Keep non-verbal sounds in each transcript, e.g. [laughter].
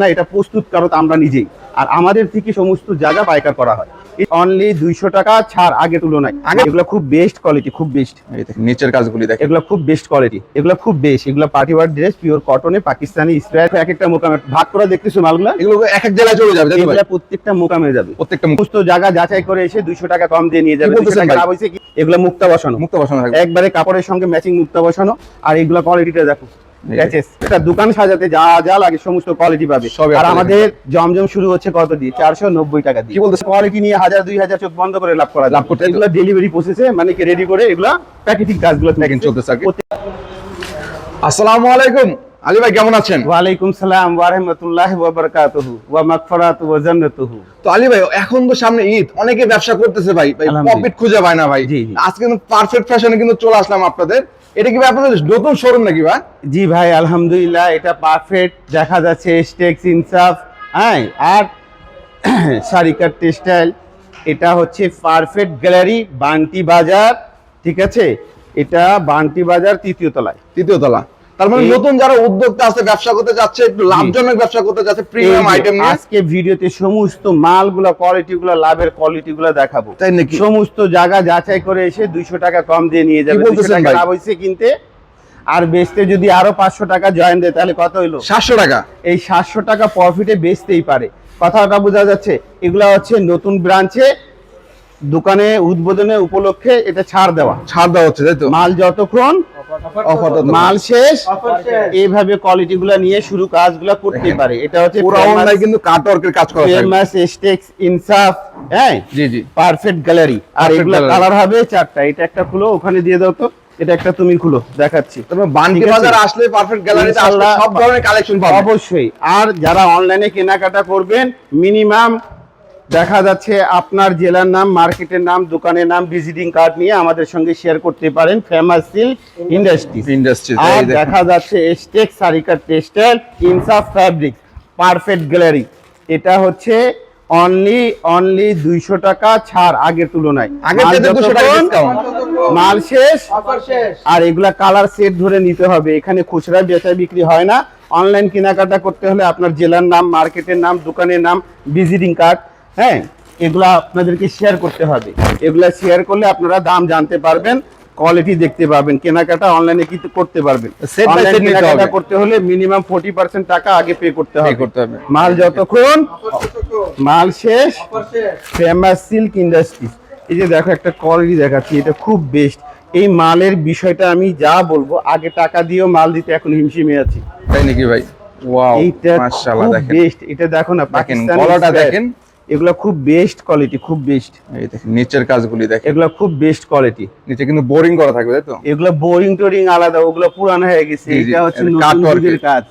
না এটা প্রস্তুতকারক আমরা নিজেই। আর আমাদের থেকে সমস্ত জায়গা পাইকার করা হয় অনলি দুইশো টাকা ছাড় আগে তুলনায়। আগে এগুলো খুব বেস্ট কোয়ালিটি খুব বেস্ট নিচের কাজগুলি দেখেন। এগুলো খুব বেস্ট কোয়ালিটি এগুলো খুব বেস্ট এগুলো পার্টি ওয়ার ড্রেস পিওর কটনে পাকিস্তানি এক একটা মোকামে ভাগ করে দেখতেছো মালগুলো? এগুলো এক এক জেলায় চলে যাবে? এগুলো প্রত্যেকটা মোকামে যাবে। প্রত্যেকটা সমস্ত জায়গা যাচাই করে এসে দুইশো টাকা কম দিয়ে নিয়ে যাবে। কি বলতেছেন 200 টাকা ভাই? লাভ হয়েছে কি? এগুলো মুক্তা বসানো। মুক্ত বসানো একবারে কাপড়ের সঙ্গে ম্যাচিং মুক্তা বসানো। আর এগুলো কোয়ালিটিটা দেখো। এটা দোকান সাজাতে যা যা লাগে সমস্ত কোয়ালিটি পাবে। আর আমাদের জমজম শুরু হচ্ছে কত দিয়ে? চারশো নব্বই টাকা দিয়ে। কি বলতেছে? কোয়ালিটি নিয়ে হাজার দুই হাজার চোখ বন্ধ করে লাভ করা লাভ করতে এগুলো ডেলিভারি প্রসেসে মানে কি রেডি করে এগুলো প্যাকেটিং কাজগুলো Packing চলতেছে আর কি। প্রত্যেক- আসসালামু আলাইকুম। আলী ভাই কেমন আছেন? ওয়ালাইকুম সালাম ওয়া রাহমাতুল্লাহি ওয়া বারাকাতুহু ওয়া মাগফিরাতু ওয়া জান্নাতুহু। তো আলী ভাই এখন তো সামনে ঈদ। অনেকে ব্যবসা করতেছে ভাই। ভাই প্রফিট খুঁজে পায় না ভাই। আজকে কিন্তু পারফেক্ট ফ্যাশনে কিন্তু চলে আসলাম আপনাদের। এটা কি আপনাদের নতুন শোরুম নাকি ভাই? জি ভাই আলহামদুলিল্লাহ এটা পারফেক্ট দেখা যাচ্ছে স্টেক্স ইনসাফ হ্যাঁ আর [clears throat] সারিকার টেক্সটাইল এটা হচ্ছে পারফেক্ট গ্যালারি বান্টি বাজার ঠিক আছে? এটা বান্টি বাজার তৃতীয় তলায়। তৃতীয় তলা। তার মানে নতুন যারা উদ্যোক্তা আছে ব্যবসা করতে যাচ্ছে একটু লাভজনক ব্যবসা করতে যাচ্ছে প্রিমিয়াম আইটেম নিয়ে। আজকে ভিডিওতে সমস্ত মালগুলো কোয়ালিটিগুলো লাভের কোয়ালিটিগুলো দেখাবো। তাই নাকি? সমস্ত জায়গা যাচাই করে এসে দুইশো টাকা কম দিয়ে নিয়ে যাবে। 200 টাকা লাভ হয়েছে কিনতে। আর বেচতে যদি আরও পাঁচশো টাকা জয়েন দেয় তাহলে কত হইল? সাতশো টাকা। এই সাতশো টাকা প্রফিটে বেচতেই পারে। কথাটা বোঝা যাচ্ছে এগুলা হচ্ছে নতুন ব্রাঞ্চে দোকানে উদ্বোধনে উপলক্ষে এটা ছাড় দেওয়া। ছাড় দেওয়া হচ্ছে তাই তো? মাল যতক্ষণ মাল শেষ এইভাবে কোয়ালিটি গুলা নিয়ে শুরু কাজগুলা করতে পারে। এটা হচ্ছে পুরো অনলাইন কিন্তু কাটওয়ার্কের কাজ করা থাকবে ফেমাস স্টেক্স ইনসাফ হ্যাঁ? জি জি। পারফেক্ট গ্যালারি আর এগুলা কালার হবে চারটা। এটা একটা খুলো ওখানে দিয়ে দাও তো। এটা একটা তুমি খুলো দেখাচ্ছি। তারপর বান্টি বাজার আসলে পারফেক্ট গ্যালারিতে আসলে সব ধরনের কালেকশন পাবেন অবশ্যই। আর যারা অনলাইনে কেনাকাটা করবেন মিনিমাম দেখা যাচ্ছে আপনার জেলার নাম মার্কেটের নাম দোকানের নাম ভিজিটিং কার্ড নিয়ে আমাদের সঙ্গে শেয়ার করতে পারেন ফেমাস সিল্ক ইন্ডাস্ট্রি ইন্ডাস্ট্রি আর দেখা যাচ্ছে stake Sarika textile Insaf fabric perfect gallery এটা হচ্ছে অনলি অনলি দুইশো টাকা ছাড় আগের তুলনায়। মাল থেকে 200 টাকা যতক্ষণ discount। মাল শেষ আর এগুলা কালার সেট ধরে নিতে হবে। এখানে খুচরা বেচা বিক্রি হয় না। অনলাইন কেনাকাটা করতে হলে আপনার জেলার নাম মার্কেটের নাম দোকানের নাম ভিজিটিং কার্ড হ্যাঁ এগুলা আপনাদেরকে শেয়ার করতে হবে। এগুলা শেয়ার করলে আপনারা দাম জানতে পারবেন কোয়ালিটি দেখতে পারবেন কেনাকাটা অনলাইনে কি করতে পারবেন। কেনাকাটা করতে হলে মিনিমাম ফোর্টি পার্সেন্ট টাকা আগে পে করতে হবে। করতে হবে। মাল যতক্ষণ মাল শেষ ফেমাস সিল্ক ইন্ডাস্ট্রি এই যে দেখো একটা কোয়ালিটি দেখাচ্ছি এটা খুব বেস্ট এই মালের বিষয়টা আমি যা বলব আগে টাকা দিয়েও মাল দিতে এখন হিমশিমে আছি। তাই নাকি ভাই? ওয়াও এইটা মাশাআল্লাহ দেখেন। বেস্ট এটা দেখো না পাকিস্তানি গলাটা দেখেন। এগুলো খুব বেস্ট কোয়ালিটি খুব বেস্ট এই দেখেন নিচের কাজগুলি দেখেন। এগুলো খুব বেস্ট কোয়ালিটি নিচে কিন্তু বোরিং করা থাকবে তাই তো? এগুলো বোরিং টোরিং আলাদা ওগুলো পুরানো হয়ে গেছে। এটা হচ্ছে নতুন। কাজ।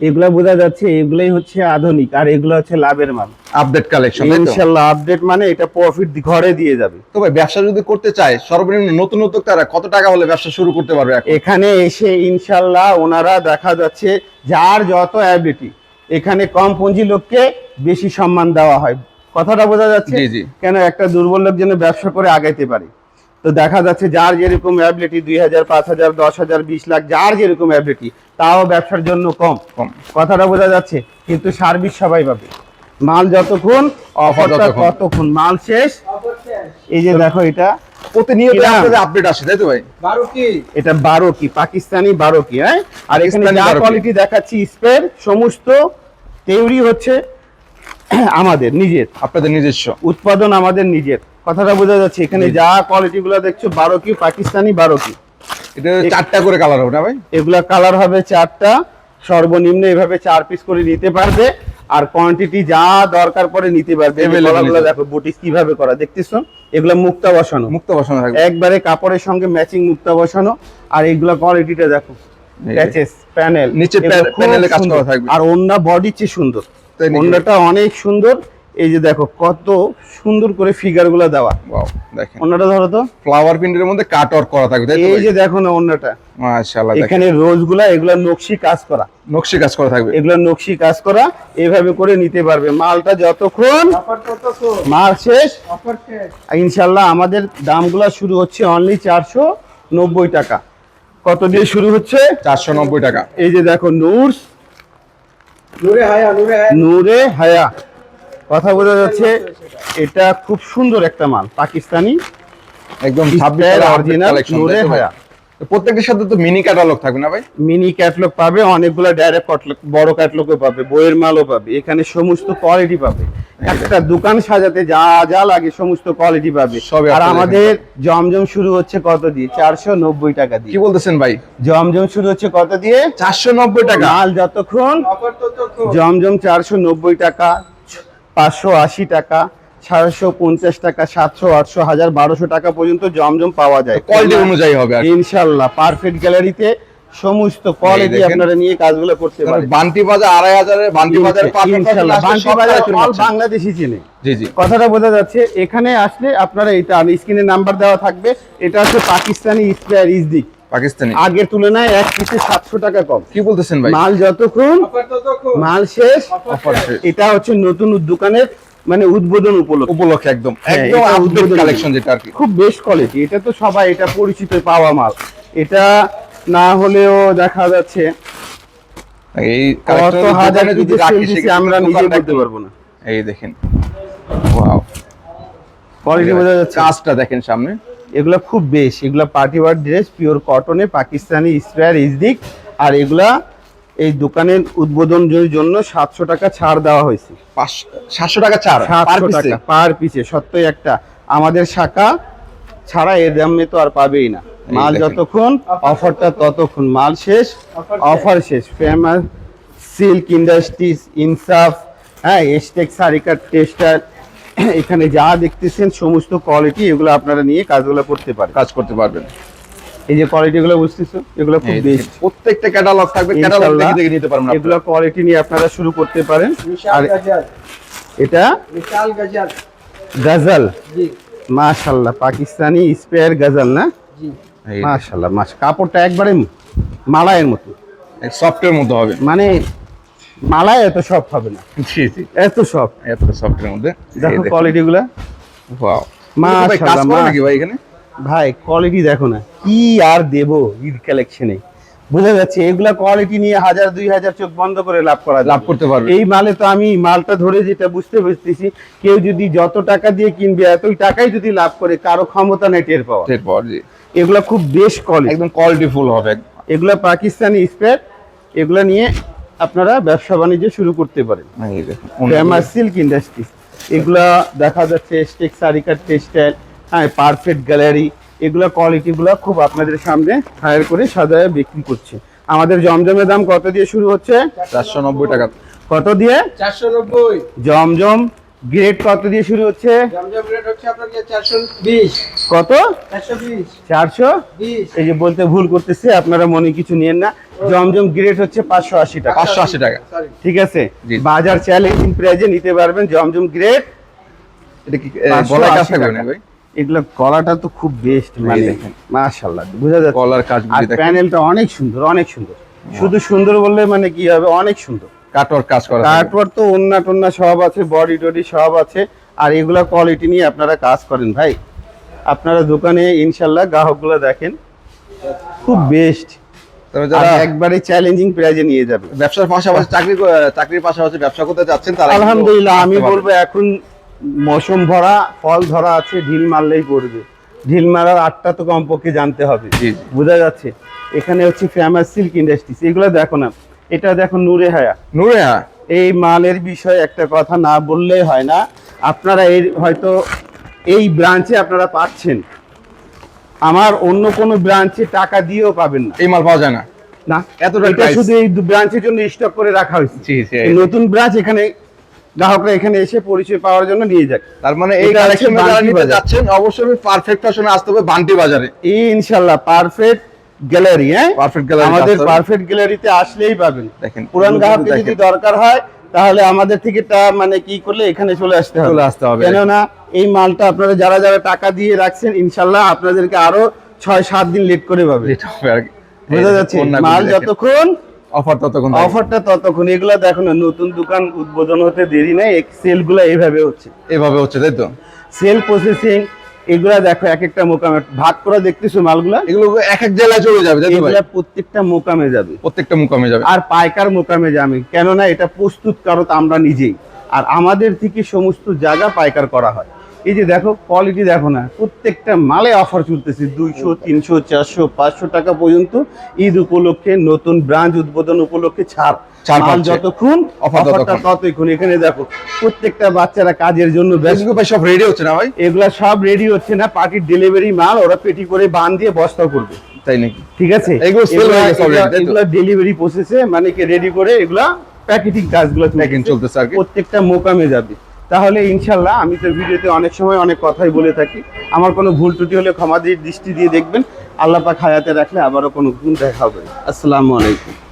এগুলা বোঝা যাচ্ছে এগুলাই হচ্ছে আধুনিক আর এগুলো হচ্ছে লাভের মাল আপডেট কালেকশন ইনশাল্লাহ আপডেট মানে এটা প্রফিট ঘরে দিয়ে যাবে। তো ভাই ব্যবসা যদি করতে চায় সর্বনিম্ন নতুন উদ্যোক্তারা কত টাকা হলে ব্যবসা শুরু করতে পারবে এখন? এখানে এসে ইনশাল্লাহ ওনারা দেখা যাচ্ছে যার যত অ্যাবিলিটি এখানে কম পুঁজি লোককে বেশি সম্মান দেওয়া হয়। কথাটা বোঝা যাচ্ছে। কেন একটা দুর্বল লোক যেন ব্যবসা করে আগাইতে পারে। তো দেখা যাচ্ছে যার যেরকম অ্যাবিলিটি দুই হাজার পাঁচ হাজার দশ হাজার বিশ লাখ যার যেরকম অ্যাবিলিটি তাও ব্যবসার জন্য কম। কম। কথাটা বোঝা যাচ্ছে কিন্তু সার্ভিস সবাই পাবে। মাল যতক্ষণ অফারটা যতক্ষণ। কতক্ষণ মাল শেষ। এই যে দেখো এটা। প্রতিনিয়ত আপনাদের আপডেট আসে তাই তো ভাই? এটা বারো কি পাকিস্তানি বারো কি হ্যাঁ? আর এখানে যা কোয়ালিটি দেখাচ্ছি স্পের সমস্ত তেউরি হচ্ছে [clears throat] আমাদের নিজের। আপনাদের নিজস্ব। উৎপাদন আমাদের নিজের। কথাটা বোঝা যাচ্ছে এখানে যা কোয়ালিটি গুলো দেখছ বারো কি পাকিস্তানি বারো কি? এটা চারটা করে কালার হবে না ভাই? এগুলা কালার হবে চারটা। সর্বনিম্ন এভাবে চার পিস করে নিতে পারবে। আর কোয়ান্টিটি যা দরকার পরে নিতে পারবে। দেখো বুটিস কীভাবে করা দেখতেছো? এগুলা মুক্তা বসানো। মুক্ত বসানো থাকবে। একবারে কাপড়ের সঙ্গে ম্যাচিং মুক্তা বসানো। আর এইগুলা কোয়ালিটিটা দেখো প্যাচেস প্যানেল নিচে প্যা- প্যানেলে কাজ করা থাকবে। আর ওন্না বডি চেয়ে সুন্দর। তাই ওন্নাটা অনেক সুন্দর। এই যে দেখো কত সুন্দর করে ফিগারগুলা দেওয়া। ওয়াও দেখেন। ওন্নাটা ধরো তো। ফ্লাওয়ার প্রিন্টের মধ্যে কাট ওয়ার্ক করা থাকবে তাই এই যে দেখো না ওন্নাটা। মাশাআল্লাহ এখানে রোজগুলা এগুলা নকশি কাজ করা। নকশি কাজ করা থাকবে। এগুলা নকশি কাজ করা এইভাবে করে নিতে পারবে। মালটা যতক্ষণ মাল শেষ ইনশাল্লাহ আমাদের দামগুলা শুরু হচ্ছে অনলি চারশো নব্বই টাকা। কত দিয়ে শুরু হচ্ছে? চারশো নব্বই টাকা। এই যে দেখো নুরস নূরে হায়া নূরে হায়া। নূরে হায়া। কথা বোঝা যাচ্ছে এটা খুব সুন্দর একটা মাল পাকিস্তানি একদম অরিজিনাল নূরে হায়া। প্রত্যেকটার সাথে তো মিনি ক্যাটালগ থাকবে না ভাই? মিনি ক্যাটলগ পাবে অনেকগুলো ডাইরেক্ট বড় ক্যাটলগও পাবে বইয়ের মালও পাবে এখানে সমস্ত কোয়ালিটি পাবে। একটা দোকান সাজাতে যা যা লাগে সমস্ত কোয়ালিটি পাবে। আর আমাদের জমজম শুরু হচ্ছে কত দিয়ে? চারশো নব্বই টাকা দিয়ে। কি বলতেছেন ভাই? জমজম শুরু হচ্ছে কত দিয়ে? চারশো নব্বই টাকা। মাল যতক্ষণ জমজম চারশো নব্বই টাকা পাঁচশো আশি টাকা ছয়শো পঞ্চাশ টাকা সাতশো আটশো হাজার বারোশো টাকা পর্যন্ত জমজম পাওয়া যায়। কোয়ালিটি অনুযায়ী হবে ইনশাল্লাহ পারফেক্ট গ্যালারিতে সমস্ত কোয়ালিটি আপনারা নিয়ে কাজগুলো করতে পারেন বান্টি বাজার আড়াই হাজারে বান্টি বাজার ইনশাল্লাহ বান্টি বাজার অল বাংলাদেশি চেনে। জি জি। কথাটা বোঝা যাচ্ছে এখানে আসলে আপনারা এটা স্ক্রিনে নাম্বার দেওয়া থাকবে এটা হচ্ছে পাকিস্তানি স্পেয়ার ইজদিক পাকিস্তানি। আগের তুলনায় এক পিসে সাতশো টাকা কম। কি বলতেছেন ভাই? মাল যতক্ষণ মাল শেষ অফার শেষ। এটা হচ্ছে নতুন দোকানের মানে উদ্বোধন উপলক্ষে। উপলক্ষে একদম হ্যাঁ, একদম আপডেট কালেকশন যেটা আর কি। খুব বেস্ট কোয়ালিটি এটা তো সবাই এটা পরিচিত পাওয়া মাল। এটা না হলেও দেখা যাচ্ছে। এই কত হাজার যদি রাখি, আমরা নিজে বলতে পারব না। এই দেখেন ওয়াও কোয়ালিটি বোঝা যাচ্ছে। কাজটা দেখেন সামনে। এগুলা খুব বেশ এগুলা পার্টি ওয়ার ড্রেস পিওর কটনে পাকিস্তানি স্পেয়ার ইজদিক আর এগুলা এই দোকানের উদ্বোধনের জন্য সাতশো টাকা ছাড় দেওয়া হয়েছে। সাতশো টাকা পার সাতশো টাকা পার পিসে সত্যই একটা। আমাদের শাখা ছাড়া এর দামে তো আর পাবেই না। মাল যতক্ষণ অফারটা ততক্ষণ। মাল শেষ অফার শেষ। ফেমাস সিল্ক ইন্ডাস্ট্রিজ ইনসাফ হ্যাঁ এসটেক সারিকার টেস্টার এখানে যা দেখতেছেন সমস্ত কোয়ালিটি এগুলো আপনারা নিয়ে কাজগুলো করতে পারেন কাজ করতে পারবেন। এই যে কোয়ালিটি গুলো বুঝতেছো এগুলো খুব বেস্ট প্রত্যেকটা ক্যাটালগ থাকবে ক্যাটালগ দেখে দেখে নিতে পারবেন এগুলো কোয়ালিটি নিয়ে আপনারা শুরু করতে পারেন। আর এটা? বিশাল গজাল। গাজাল? জি। মাশাল্লাহ পাকিস্তানি স্পেয়ার গাজাল না? জি। এই মাশাল্লাহ মাশ কাপড়টা একবারে মালায়ের মতো। সফটের মতো হবে। মানে মালায় এত সফট হবে না। জি জি। এত সফট এত সফটের মধ্যে। দেখো কোয়ালিটি গুলা। ওয়াও মাশাআল্লাহ, কাজ করে নাকি ভাই এখানে? ভাই কোয়ালিটি দেখো না। কি আর দেবো ঈদ কালেকশনে বোঝা যাচ্ছে এগুলা কোয়ালিটি নিয়ে হাজার দুই হাজার চোখ বন্ধ করে লাভ করা লাভ করতে পারবে। এই মালে তো আমি মালটা ধরে যেটা বুঝতে পারতেছি কেউ যদি যত টাকা দিয়ে কিনবে এতই টাকাই যদি লাভ করে কারও ক্ষমতা নেই টের পাওয়া এরপর জি। এগুলা খুব বেশ কোয়ালিটি একদম কোয়ালিটি ফুল হবে। এগুলা পাকিস্তানি স্পেয়ার এগুলা নিয়ে আপনারা ব্যবসা বাণিজ্য শুরু করতে পারেন। ফেমাস সিল্ক ইন্ডাস্ট্রি এগুলা দেখা যাচ্ছে স্টেক সারিকার টেক্সটাইল হ্যাঁ পারফেক্ট গ্যালারি এগুলো কোয়ালিটিগুলো খুব আপনাদের সামনে হায়ার করে সাজায় বিক্রি করছে। আমাদের জমজমের দাম কত দিয়ে শুরু হচ্ছে? চারশো নব্বই টাকা। কত দিয়ে? চারশো নব্বই। জমজম গ্রেড কত দিয়ে শুরু হচ্ছে? কত? চারশো এই যে বলতে ভুল করতেছে আপনারা মনে কিছু নিয়েন না। জমজম গ্রেড হচ্ছে পাঁচশো আশি টাকা। পাঁচশো আশি টাকা। ঠিক আছে। বাজার চ্যালেঞ্জিং প্রাইজে নিতে পারবেন জমজম গ্রেড এটা কি গলায় কাজ থাকবে না ভাই এগুলো গলাটা তো খুব বেস্ট মানে। মাশাআল্লাহ বোঝা যাচ্ছে। কলার কাজ আর প্যানেলটা অনেক সুন্দর অনেক সুন্দর। শুধু সুন্দর বললে মানে কি হবে? অনেক সুন্দর। কাটওয়ার কাজ করা। তারপর তো ওন্না টোন্না সব আছে বডি টডি সব আছে। আর এগুলা কোয়ালিটি নিয়ে আপনারা কাজ করেন ভাই। আপনারা দোকানে ইনশাল্লাহ গ্রাহকগুলো দেখেন। খুব বেস্ট যারা একবারে চ্যালেঞ্জিং প্রাইজে নিয়ে যাবে। ব্যবসার পাশাপাশি চাকরি চাকরির পাশাপাশি ব্যবসা করতে চাচ্ছেন তারা আলহামদুলিল্লাহ আমি বলব এখন মৌসুম ভরা ফল ধরা আছে ঢিল মারলেই পড়বে। ঢিল মারার আটটা তো কমপক্ষে জানতে হবে। বোঝা যাচ্ছে। এখানে হচ্ছে ফেমাস সিল্ক ইন্ডাস্ট্রিজ এগুলো দেখো না। এটা দেখো নূরে হায়া। নূরে হ্যাঁ? এই মালের বিষয়ে একটা কথা না বললেই হয় না। আপনারা এই হয়তো এই ব্রাঞ্চে আপনারা পাচ্ছেন। আমার অন্য কোনো ব্রাঞ্চে টাকা দিয়েও পাবেন না। এই মাল পাওয়া যায় না। না এতটা এটা শুধু এই ব্রাঞ্চের জন্য স্টক করে রাখা হয়েছে। নতুন ব্রাঞ্চ এখানে গ্রাহকরা এখানে এসে পরিচয় পাওয়ার জন্য নিয়ে যাক। তার মানে এই কালেকশন যারা নিতে যাচ্ছেন অবশ্যই পারফেক্ট ফ্যাশনে আসতে হবে বান্টি বাজারে। এই ইনশাল্লাহ পারফেক্ট গ্যালারি হ্যাঁ? Perfect gallery আমাদের পারফেক্ট গ্যালারিতে আসলেই পাবেন। দেখেন, পুরান দেখেন। যদি দরকার হয় তাহলে আমাদের থেকে তা মানে কি করলে এখানে চলে আসতে হবে। চলে আসতে হবে। কেননা এই মালটা আপনারা যারা যারা টাকা দিয়ে রাখছেন ইনশাল্লাহ আপনাদেরকে আরও ছয় সাত দিন লেট করে পাবে। যেটা হবে আর কি। বোঝা যাচ্ছে? মাল। যতক্ষণ অফার ততক্ষণ অফারটা ততক্ষণ এগুলা দেখো না নতুন দোকান উদ্বোধন হতে দেরি নাই সেলগুলা এইভাবে হচ্ছে। এভাবে হচ্ছে তাই তো? সেল প্রসেসিং এগুলা দেখো এক একটা মোকামে ভাগ করা দেখতেছো মালগুলা? এগুলো এক এক জেলায় চলে যাবে এগুলা প্রত্যেকটা মোকামে যাবে। প্রত্যেকটা মুকামে যাবে। আর পাইকার মোকামে যাবে কেননা এটা প্রস্তুত কারত আমরা নিজেই। আর আমাদের থেকে সমস্ত জায়গা পাইকার করা হয়। এই যে দেখো কোয়ালিটি দেখো না প্রত্যেকটা মালে অফার চলতেছে দুইশো তিনশো চারশো পাঁচশো টাকা পর্যন্ত ঈদ উপলক্ষে নতুন ব্রাঞ্চ উদ্বোধন উপলক্ষে ছাড়। ছাড় মাল পাচ্ছে। যতক্ষণ অফারটা ততক্ষণ। ততক্ষণ। এখানে দেখো প্রত্যেকটা বাচ্চারা কাজের জন্য ভাই সব রেডি হচ্ছে না ভাই? এগুলা সব রেডি হচ্ছে না পার্টির ডেলিভারি মাল ওরা পেটি করে বান দিয়ে বস্তা করবে। তাই নাকি? ঠিক আছে? এগুলো ডেলিভারি প্রসেসে মানে কি রেডি করে এগুলা প্যাকেটিং কাজগুলো Packing চলতেছে। আর প্রত্যেকটা মোকামে যাবে। তাহলে ইনশাল্লাহ আমি তো ভিডিওতে অনেক সময় অনেক কথাই বলে থাকি। আমার কোনো ভুল ত্রুটি হলে ক্ষমা দিয়ে দৃষ্টি দিয়ে দেখবেন। আল্লাহ পাক হায়াতে রাখলে আবারও কোনো দেখা হবে। আসসালামু আলাইকুম।